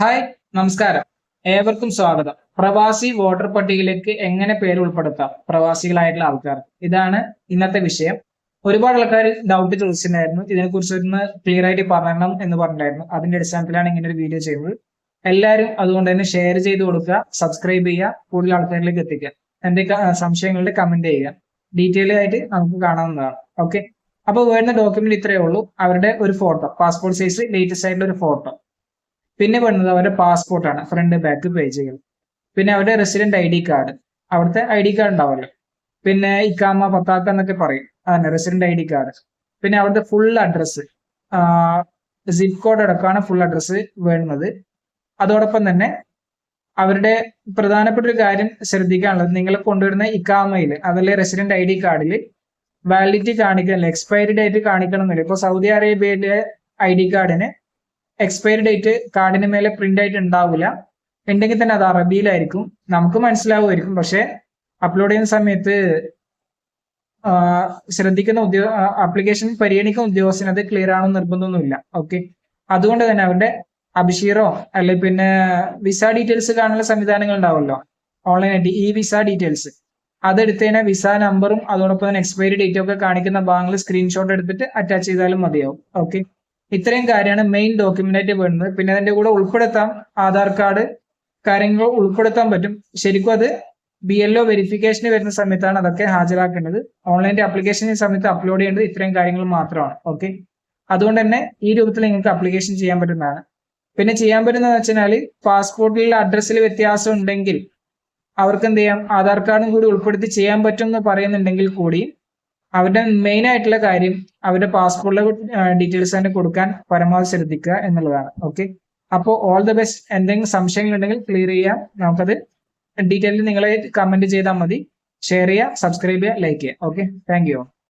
Hi നമസ്കാരം. ഏവർക്കും സ്വാഗതം. പ്രവാസി വോട്ടർ പട്ടികയിലേക്ക് എങ്ങനെ പേര് ഉൾപ്പെടുത്താം? പ്രവാസികളായിട്ടുള്ള ആൾക്കാർ. ഇതാണ് ഇന്നത്തെ വിഷയം. ഒരുപാട് ആൾക്കാർ ഡൗട്ട് ചോദിച്ചിട്ടുണ്ടായിരുന്നു. ഇതിനെക്കുറിച്ച് ഒന്ന് ക്ലിയർ ആയിട്ട് പറയണം എന്ന് പറഞ്ഞിട്ടുണ്ടായിരുന്നു. അതിന്റെ അടിസ്ഥാനത്തിലാണ് ഇങ്ങനെ ഒരു വീഡിയോ ചെയ്യുന്നത് എല്ലാവരും അതുകൊണ്ട് തന്നെ ഷെയർ ചെയ്ത് കൊടുക്കുക സബ്സ്ക്രൈബ് ചെയ്യുക കൂടുതൽ ആൾക്കാരിലേക്ക് എത്തിക്കുക. എന്റെ സംശയങ്ങളുടെ കമന്റ് ചെയ്യുക. ഡീറ്റെയിൽ ആയിട്ട് നമുക്ക് കാണാവുന്നതാണ്. ഓക്കെ അപ്പോൾ വരുന്ന ഡോക്യുമെന്റ് ഇത്രയേ ഉള്ളൂ. അവരുടെ ഒരു ഫോട്ടോ പാസ്പോർട്ട് സൈസ് ലേറ്റസ്റ്റ് ആയിട്ടുള്ള ഒരു ഫോട്ടോ പിന്നെ വരുന്നത് അവരുടെ പാസ്പോർട്ടാണ് ഫ്രണ്ട് ബാക്ക് പേജുകൾ പിന്നെ അവരുടെ റെസിഡന്റ് ഐ ഡി കാർഡ് അവിടുത്തെ ഐ ഡി കാർഡ് ഉണ്ടാവുമല്ലോ പിന്നെ ഇക്കാമ പത്താക്ക എന്നൊക്കെ പറയും. അതന്നെ റെസിഡന്റ് ഐ ഡി കാർഡ് പിന്നെ അവിടുത്തെ ഫുൾ അഡ്രസ്സ് സിപ്പ് കോഡ് അടക്കമാണ് ഫുൾ അഡ്രസ്സ് വേണ്ടത് അതോടൊപ്പം തന്നെ അവരുടെ പ്രധാനപ്പെട്ട ഒരു കാര്യം ശ്രദ്ധിക്കാനുള്ളത്. നിങ്ങൾ കൊണ്ടുവരുന്ന ഇക്കാമയിൽ അതല്ലെ റെസിഡന്റ് ഐ ഡി കാർഡിൽ വാലിഡിറ്റി കാണിക്കണമല്ലോ എക്സ്പയറി ഡേറ്റ് കാണിക്കണമെന്നില്ല. ഇപ്പൊ സൗദി അറേബ്യയിലെ ഐ ഡി കാർഡിന് എക്സ്പയറി ഡേറ്റ് കാർഡിന് മേലെ പ്രിന്റ് ആയിട്ട് ഉണ്ടാവില്ല. ഉണ്ടെങ്കിൽ തന്നെ അത് അറബിയിലായിരിക്കും. നമുക്ക് മനസ്സിലാവുമായിരിക്കും. പക്ഷെ അപ്ലോഡ് ചെയ്യുന്ന സമയത്ത് ശ്രദ്ധിക്കുന്ന ഉദ്യോ ആപ്ലിക്കേഷൻ പരിഗണിക്കുന്ന ഉദ്യോഗസ്ഥന് അത് ക്ലിയർ ആണോ നിർബന്ധമൊന്നുമില്ല. ഓക്കെ അതുകൊണ്ട് തന്നെ അവരുടെ അഭിഷീറോ അല്ലെ പിന്നെ വിസ ഡീറ്റെയിൽസ് കാണുന്ന സംവിധാനങ്ങൾ ഉണ്ടാവുമല്ലോ. ഓൺലൈനായിട്ട് ഈ വിസ ഡീറ്റെയിൽസ് അതെടുത്തതിനെ വിസ നമ്പറും അതോടൊപ്പം തന്നെ എക്സ്പയറി ഡേറ്റും ഒക്കെ കാണിക്കുന്ന ഭാഗങ്ങൾ സ്ക്രീൻഷോട്ട് എടുത്തിട്ട് അറ്റാച്ച് ചെയ്താലും മതിയാവും. ഓക്കെ ഇത്രയും കാര്യമാണ് മെയിൻ ഡോക്യുമെന്റായിട്ട് വേണ്ടത്. പിന്നെ അതിന്റെ കൂടെ ഉൾപ്പെടുത്താം ആധാർ കാർഡ് കാര്യങ്ങൾ ഉൾപ്പെടുത്താൻ പറ്റും. ശരിക്കും അത് ബി എൽ ഒ വെരിഫിക്കേഷന് വരുന്ന സമയത്താണ് അതൊക്കെ ഹാജരാക്കേണ്ടത്. ഓൺലൈന്റെ ആപ്ലിക്കേഷൻ സമയത്ത് അപ്ലോഡ് ചെയ്യേണ്ടത് ഇത്രയും കാര്യങ്ങൾ മാത്രമാണ്. ഓക്കെ അതുകൊണ്ട് തന്നെ ഈ രൂപത്തിൽ നിങ്ങൾക്ക് അപ്ലിക്കേഷൻ ചെയ്യാൻ പറ്റുന്നതാണ്. പിന്നെ ചെയ്യാൻ പറ്റുന്നതെന്ന് വെച്ചാൽ പാസ്പോർട്ടിൽ അഡ്രസ്സിൽ വ്യത്യാസം ഉണ്ടെങ്കിൽ അവർക്ക് എന്ത് ചെയ്യാം? ആധാർ കാർഡും കൂടി ഉൾപ്പെടുത്തി ചെയ്യാൻ പറ്റും എന്ന് പറയുന്നുണ്ടെങ്കിൽ കൂടി അവരുടെ മെയിൻ ആയിട്ടുള്ള കാര്യം അവരുടെ പാസ്പോർട്ടിലെ ഡീറ്റെയിൽസ് തന്നെ കൊടുക്കാൻ പരമാവധി ശ്രദ്ധിക്കുക എന്നുള്ളതാണ്. ഓക്കെ അപ്പോൾ ഓൾ ദ ബെസ്റ്റ് എന്തെങ്കിലും സംശയങ്ങൾ ഉണ്ടെങ്കിൽ ക്ലിയർ ചെയ്യാം നമുക്കത് ഡീറ്റെയിൽ നിങ്ങളെ കമന്റ് ചെയ്താൽ മതി. ഷെയർ ചെയ്യുക സബ്സ്ക്രൈബ് ചെയ്യുക ലൈക്ക് ചെയ്യുക. Okay thank you